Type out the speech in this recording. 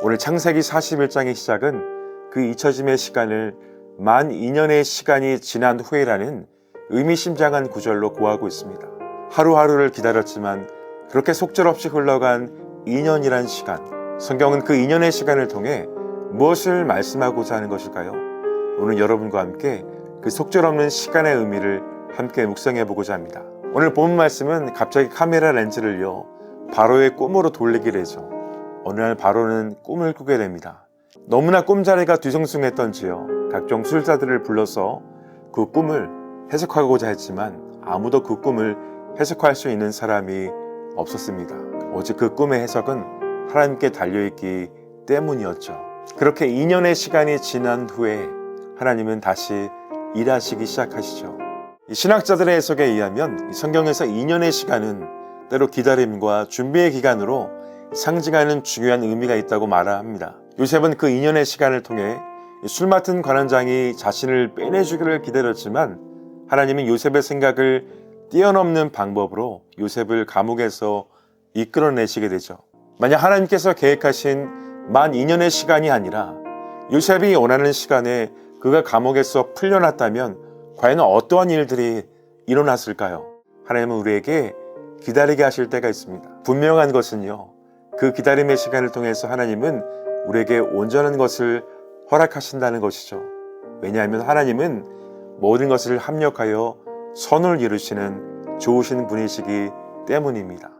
오늘 창세기 41장의 시작은 그 잊혀짐의 시간을 만 2년의 시간이 지난 후에라는 의미심장한 구절로 고하고 있습니다. 하루하루를 기다렸지만 그렇게 속절없이 흘러간 2년이란 시간. 성경은 그 2년의 시간을 통해 무엇을 말씀하고자 하는 것일까요? 오늘 여러분과 함께 그 속절없는 시간의 의미를 함께 묵상해 보고자 합니다. 오늘 본 말씀은 갑자기 카메라 렌즈를요 바로의 꿈으로 돌리기를 해죠. 어느 날 바로는 꿈을 꾸게 됩니다. 너무나 꿈자리가 뒤숭숭했던지요 각종 술자들을 불러서 그 꿈을 해석하고자 했지만 아무도 그 꿈을 해석할 수 있는 사람이 없었습니다. 오직 그 꿈의 해석은 하나님께 달려있기 때문이었죠. 그렇게 2년의 시간이 지난 후에 하나님은 다시 일하시기 시작하시죠. 이 신학자들의 해석에 의하면 이 성경에서 2년의 시간은 때로 기다림과 준비의 기간으로 상징하는 중요한 의미가 있다고 말합니다. 요셉은 그 2년의 시간을 통해 술 맡은 관원장이 자신을 빼내주기를 기다렸지만 하나님은 요셉의 생각을 뛰어넘는 방법으로 요셉을 감옥에서 이끌어내시게 되죠. 만약 하나님께서 계획하신 만 2년의 시간이 아니라 요셉이 원하는 시간에 그가 감옥에서 풀려났다면 과연 어떠한 일들이 일어났을까요? 하나님은 우리에게 기다리게 하실 때가 있습니다. 분명한 것은요, 그 기다림의 시간을 통해서 하나님은 우리에게 온전한 것을 허락하신다는 것이죠. 왜냐하면 하나님은 모든 것을 합력하여 선을 이루시는 좋으신 분이시기 때문입니다.